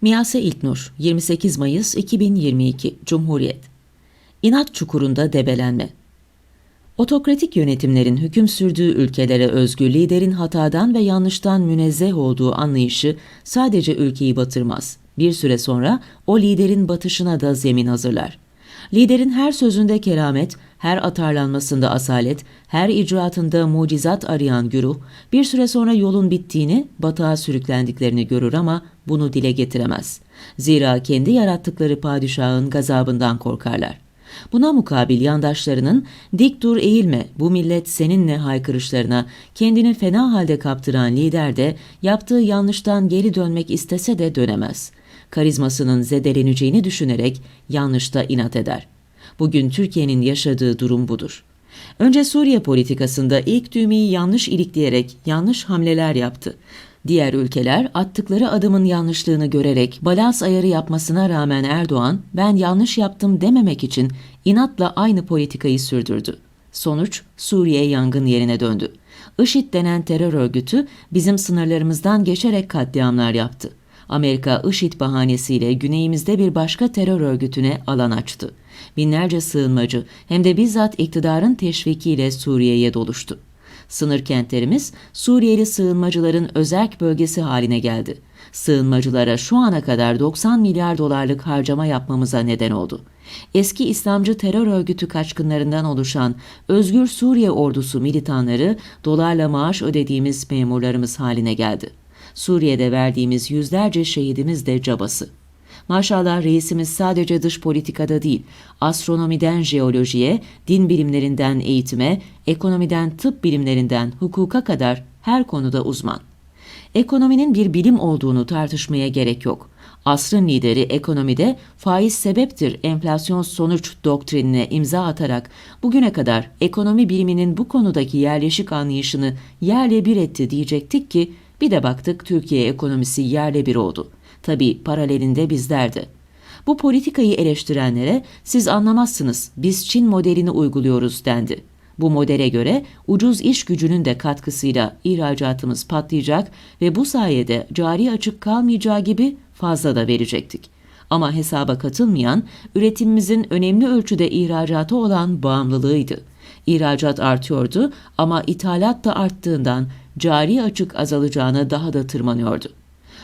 Miyase İlknur, 28 Mayıs 2022, Cumhuriyet. İnat çukurunda debelenme. Otokratik yönetimlerin hüküm sürdüğü ülkelere özgü liderin hatadan ve yanlıştan münezzeh olduğu anlayışı sadece ülkeyi batırmaz. Bir süre sonra o liderin batışına da zemin hazırlar. Liderin her sözünde keramet, her atarlanmasında asalet, her icraatında mucizat arayan güruh, bir süre sonra yolun bittiğini, batağa sürüklendiklerini görür ama bunu dile getiremez. Zira kendi yarattıkları padişahın gazabından korkarlar. Buna mukabil yandaşlarının dik dur eğilme bu millet seninle haykırışlarına kendini fena halde kaptıran lider de yaptığı yanlıştan geri dönmek istese de dönemez. Karizmasının zedeleneceğini düşünerek yanlışta inat eder. Bugün Türkiye'nin yaşadığı durum budur. Önce Suriye politikasında ilk düğmeyi yanlış ilikleyerek yanlış hamleler yaptı. Diğer ülkeler attıkları adımın yanlışlığını görerek balans ayarı yapmasına rağmen Erdoğan ben yanlış yaptım dememek için inatla aynı politikayı sürdürdü. Sonuç Suriye yangın yerine döndü. IŞİD denen terör örgütü bizim sınırlarımızdan geçerek katliamlar yaptı. Amerika IŞİD bahanesiyle güneyimizde bir başka terör örgütüne alan açtı. Binlerce sığınmacı hem de bizzat iktidarın teşvikiyle Suriye'ye doluştu. Sınır kentlerimiz Suriyeli sığınmacıların özerk bölgesi haline geldi. Sığınmacılara şu ana kadar 90 milyar dolarlık harcama yapmamıza neden oldu. Eski İslamcı terör örgütü kaçkınlarından oluşan Özgür Suriye ordusu militanları dolarla maaş ödediğimiz memurlarımız haline geldi. Suriye'de verdiğimiz yüzlerce şehidimiz de cabası. Maşallah reisimiz sadece dış politikada değil, astronomiden jeolojiye, din bilimlerinden eğitime, ekonomiden tıp bilimlerinden hukuka kadar her konuda uzman. Ekonominin bir bilim olduğunu tartışmaya gerek yok. Asrın lideri ekonomide faiz sebeptir enflasyon sonuç doktrinine imza atarak bugüne kadar ekonomi biliminin bu konudaki yerleşik anlayışını yerle bir etti diyecektik ki bir de baktık Türkiye ekonomisi yerle bir oldu. Tabii paralelinde bizlerdi. Bu politikayı eleştirenlere siz anlamazsınız biz Çin modelini uyguluyoruz dendi. Bu modele göre ucuz iş gücünün de katkısıyla ihracatımız patlayacak ve bu sayede cari açık kalmayacağı gibi fazla da verecektik. Ama hesaba katılmayan üretimimizin önemli ölçüde ihracata olan bağımlılığıydı. İhracat artıyordu ama ithalat da arttığından cari açık azalacağına daha da tırmanıyordu.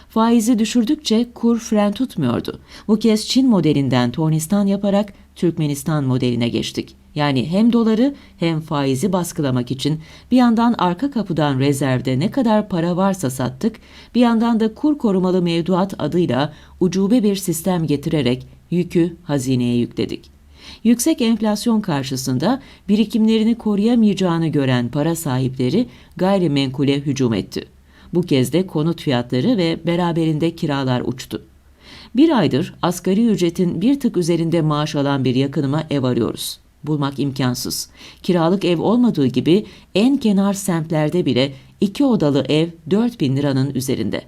Faizi düşürdükçe kur fren tutmuyordu. Bu kez Çin modelinden tornistan yaparak Türkmenistan modeline geçtik. Yani hem doları hem faizi baskılamak için bir yandan arka kapıdan rezervde ne kadar para varsa sattık, bir yandan da kur korumalı mevduat adıyla ucube bir sistem getirerek yükü hazineye yükledik. Yüksek enflasyon karşısında birikimlerini koruyamayacağını gören para sahipleri gayrimenkule hücum etti. Bu kez de konut fiyatları ve beraberinde kiralar uçtu. Bir aydır asgari ücretin bir tık üzerinde maaş alan bir yakınıma ev arıyoruz. Bulmak imkansız. Kiralık ev olmadığı gibi en kenar semtlerde bile iki odalı ev 4 bin liranın üzerinde.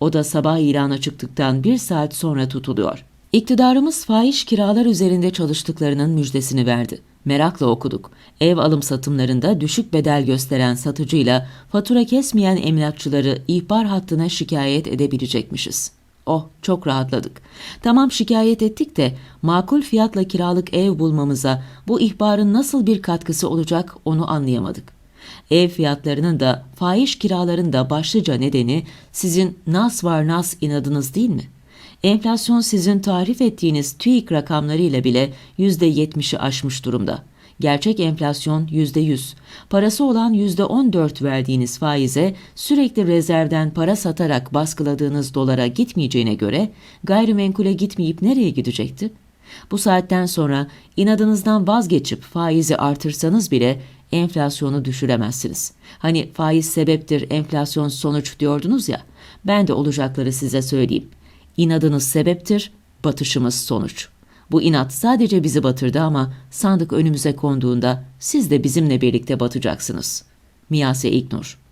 O da sabah ilana çıktıktan bir saat sonra tutuluyor. İktidarımız fahiş kiralar üzerinde çalıştıklarının müjdesini verdi. Merakla okuduk. Ev alım satımlarında düşük bedel gösteren satıcıyla fatura kesmeyen emlakçıları ihbar hattına şikayet edebilecekmişiz. Oh çok rahatladık. Tamam şikayet ettik de makul fiyatla kiralık ev bulmamıza bu ihbarın nasıl bir katkısı olacak onu anlayamadık. Ev fiyatlarının da fahiş kiraların da başlıca nedeni sizin nas var nas inadınız değil mi? Enflasyon sizin tarif ettiğiniz TÜİK rakamlarıyla bile %70'i aşmış durumda. Gerçek enflasyon %100. Parası olan %14 verdiğiniz faize sürekli rezervden para satarak baskıladığınız dolara gitmeyeceğine göre gayrimenkule gitmeyip nereye gidecekti? Bu saatten sonra inadınızdan vazgeçip faizi artırsanız bile enflasyonu düşüremezsiniz. Hani faiz sebeptir, enflasyon sonuç diyordunuz ya. Ben de olacakları size söyleyeyim. İnadınız sebeptir, batışımız sonuç. Bu inat sadece bizi batırdı ama sandık önümüze konduğunda siz de bizimle birlikte batacaksınız. Miyase İknur